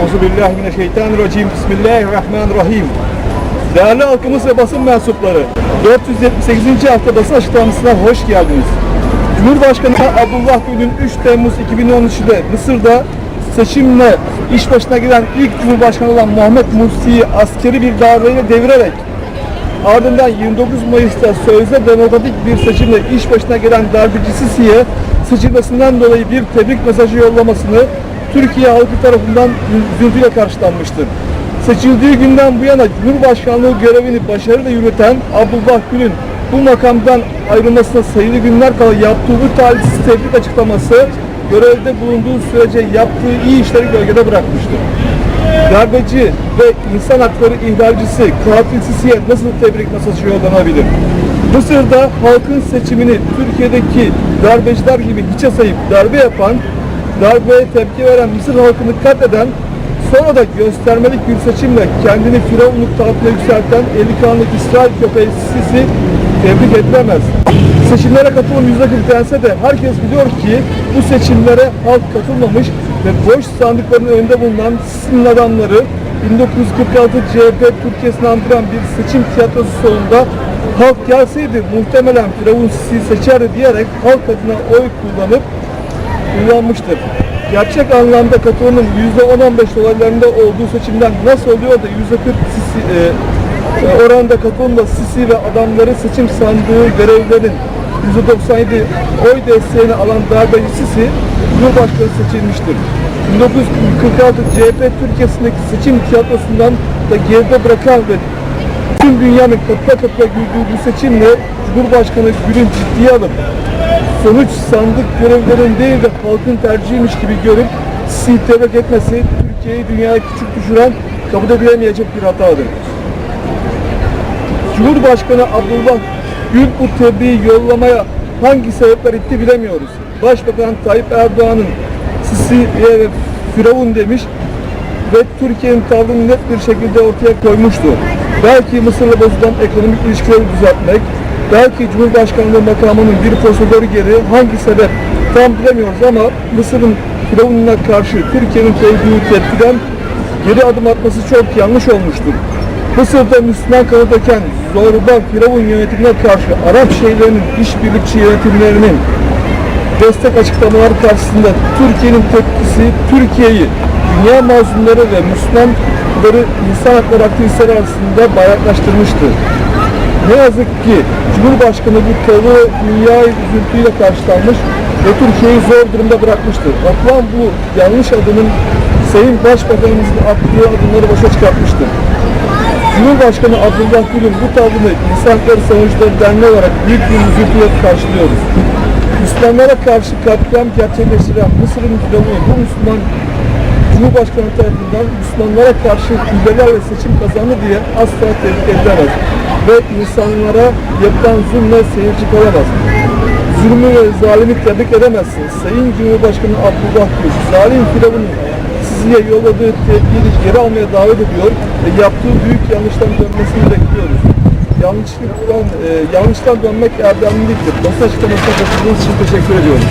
Euzubillahimineşşeytanirracim. Bismillahirrahmanirrahim. Değerli halkımız ve basın mensupları, 478. hafta basın açıklamasına hoş geldiniz. Cumhurbaşkanı Abdullah Gül'ün 3 Temmuz 2013'de Mısır'da seçimle iş başına gelen ilk Cumhurbaşkanı olan Muhammed Mursi'yi askeri bir darbeyle devirerek ardından 29 Mayıs'ta sözde demokratik bir seçimle iş başına gelen darbeci Sisi'ye seçilmesinden dolayı bir tebrik mesajı yollamasını Türkiye halkı tarafından üzüntüyle karşılanmıştır. Seçildiği günden bu yana Cumhurbaşkanlığı görevini başarıyla yürüten Abdullah Gül'ün bu makamdan ayrılmasına sayılı günler kala yaptığı bu talihsiz tebrik açıklaması görevde bulunduğu sürece yaptığı iyi işleri gölgede bırakmıştır. Darbeci ve insan hakları ihlalcisi katil Sisi'ye nasıl tebrik mesajı yollanabilir? Mısır'da halkın seçimini Türkiye'deki darbeciler gibi hiçe sayıp darbe yapan, darbeye tepki veren Mısır halkını katleden, sonra da göstermelik bir seçimle kendini firavunluk tahtına yükselten eli kanlı İsrail köpeği Sisi tebrik edilemez. Seçimlere katılım yüzde kırklense de herkes biliyor ki bu seçimlere halk katılmamış ve boş sandıkların önünde bulunan Sisi'nin adamları 1946 CHP Türkiye'sini andıran bir seçim tiyatrosu sonunda halk gelseydi muhtemelen Firavun Sisi'yi seçerdi diyerek halk adına oy kullanıp kullanmıştır. Gerçek anlamda katılımın %10-15 dolaylarında olduğu seçimden nasıl oluyor da %40 Sisi, e, e, oranda katılımda Sisi ve adamları seçim sandığı görevlerin %97 oy desteğini alan darbeci Sisi Cumhurbaşkanı seçilmiştir. 1946 CHP Türkiye'sindeki seçim tiyatrosundan da geride bırakan ve tüm dünyanın kapıda kapıda güldüğü bu seçimle Cumhurbaşkanı Gül'ün ciddiye alıp sonuç sandık görevlerin değil de halkın tercihiymiş gibi görüp Sisi'yi tebrik etmesi Türkiye'yi dünyaya küçük düşüren kabul edilemeyecek bir hatadır. Cumhurbaşkanı Abdullah Gül bu tebriği yollamaya hangi sebepler itti bilemiyoruz. Başbakan Tayyip Erdoğan'ın Sisi'ye ve Firavun demiş ve Türkiye'nin tavrını net bir şekilde ortaya koymuştu. Belki Mısır'la bozulan ekonomik ilişkileri düzeltmek, belki Cumhurbaşkanlığı makamının bir prosedürü geri hangi sebep tam bilemiyoruz ama Mısır'ın Firavun'una karşı Türkiye'nin koyduğu tepkiden geri adım atması çok yanlış olmuştur. Mısır'da Müslüman kanı döken zorba Firavun yönetimine karşı Arap şehirlerinin işbirlikçi yönetimlerinin destek açıklamaları karşısında Türkiye'nin tepkisi Türkiye'yi dünya mazlumları ve Müslümanları insan hakları aktivistleri arasında bayraklaştırmıştı. Ne yazık ki Cumhurbaşkanı bu tavı dünyayı üzüntüyle karşılanmış ve Türkiye'yi zor durumda bırakmıştır. Atılan bu yanlış adımın Sayın Başbakanımızın attığı adımları boşa çıkartmıştır. Cumhurbaşkanı Abdullah Gül'ün bu tavrını İnsan Hakları Savunucuları Derneği olarak büyük bir üzüntüyle karşılıyoruz. Müslümanlara karşı katliam gerçekleştiren Mısır'ın firavunu bu Müslüman Cumhurbaşkanı tarafından Müslümanlara karşı hileli ve seçim kazandı diye asla tebrik edilemez. Ve insanlara yapılan zulme seyirci kalamaz. Zulmü ve zalimi tebrik edemezsiniz. Sayın Cumhurbaşkanı Abdullah Gül, zalim firavunun siziye yolladığı tedbiri geri almaya davet ediyor ve yaptığı büyük yanlıştan dönmesini bekliyoruz. Yanlışlıktan, e, yanlıştan dönmek erdemliliktir. Basın açıklamasına katıldığınız için teşekkür ediyorum.